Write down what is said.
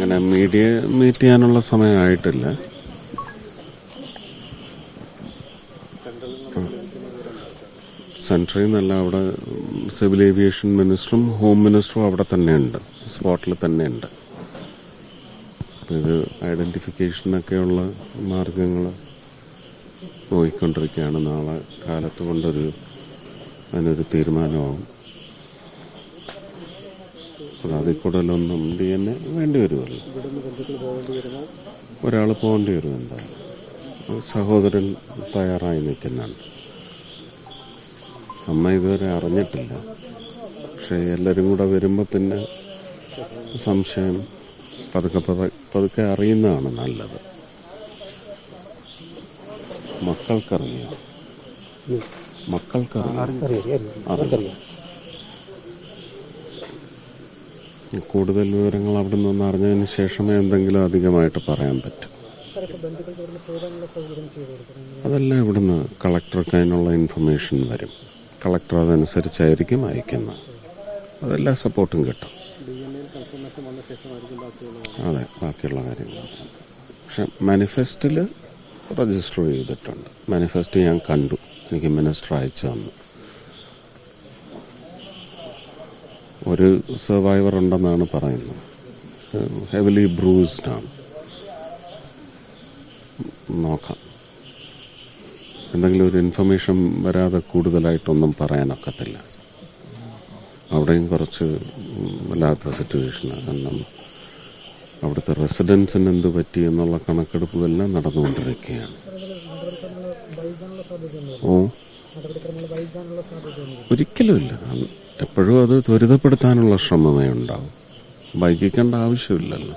അങ്ങനെ media meet ചെയ്യാനുള്ള സമയമായിട്ടില്ല. Central നിന്നല്ല അവിടെ സിവിൽ ഏവിയേഷൻ മിനിസ്റ്ററും ഹോം മിനിസ്റ്ററും അവിടെ തന്നെയുണ്ട്. സ്പോട്ടിൽ തന്നെയുണ്ട്. ഇത് ഐഡന്റിഫിക്കേഷനൊക്കെയുള്ള മാർഗങ്ങൾ നോക്കിക്കൊണ്ടിരിക്കുകയാണ്. നാളെ കാലത്ത് കൊണ്ടൊരു അതിനൊരു തീരുമാനമാവും. അപ്പോൾ അതിൽ കൂടുതലൊന്നും ഡി എൻ എ വേണ്ടി വരുമല്ലോ ഒരാൾ പോകേണ്ടി വരുമെന്താ സഹോദരൻ തയ്യാറായി നിൽക്കുന്നുണ്ട്. അമ്മ ഇതുവരെ അറിഞ്ഞിട്ടില്ല. പക്ഷേ എല്ലാവരും കൂടെ വരുമ്പോൾ പിന്നെ സംശയം പതുക്കെ പതുക്കെ പതുക്കെ അറിയുന്നതാണ് നല്ലത്. മക്കൾക്കറിയാം. മക്കൾക്കറിയാം. അറിയാം. കൂടുതൽ വിവരങ്ങൾ അവിടെ നിന്ന് അറിഞ്ഞതിന് ശേഷമേ എന്തെങ്കിലും അധികമായിട്ട് പറയാൻ പറ്റും. അതെല്ലാം ഇവിടുന്ന് കളക്ടർക്ക് അതിനുള്ള ഇൻഫർമേഷൻ വരും. കളക്ടർ അതനുസരിച്ചായിരിക്കും അയക്കുന്നത്. അതെല്ലാ സപ്പോർട്ടും കിട്ടും. അതെ ബാക്കിയുള്ള കാര്യങ്ങൾ. പക്ഷെ മാനിഫെസ്റ്റിൽ രജിസ്റ്റർ ചെയ്തിട്ടുണ്ട്. മാനിഫെസ്റ്റ് ഞാൻ കണ്ടു. എനിക്ക് മിനിസ്റ്റർ അയച്ചു തന്നു. ഒരു സർവൈവർ ഉണ്ടെന്നാണ് പറയുന്നത്. ഹെവിലി ബ്രൂസ്ഡ് ആണ്. നോക്കാം. എന്തെങ്കിലും ഒരു ഇൻഫർമേഷൻ വരാതെ കൂടുതലായിട്ടൊന്നും പറയാനൊക്കത്തില്ല. അവിടെയും കുറച്ച് വല്ലാത്ത സിറ്റുവേഷനാണ് കാരണം അവിടുത്തെ റെസിഡൻസിന് എന്ത് പറ്റി എന്നുള്ള കണക്കെടുപ്പുകളെല്ലാം നടന്നുകൊണ്ടിരിക്കുകയാണ്. ഓ? ഒരിക്കലുമില്ല. എപ്പോഴും അത് ത്വരിതപ്പെടുത്താനുള്ള ശ്രമമേ ഉണ്ടാവും. വൈകിക്കേണ്ട ആവശ്യമില്ലല്ലോ.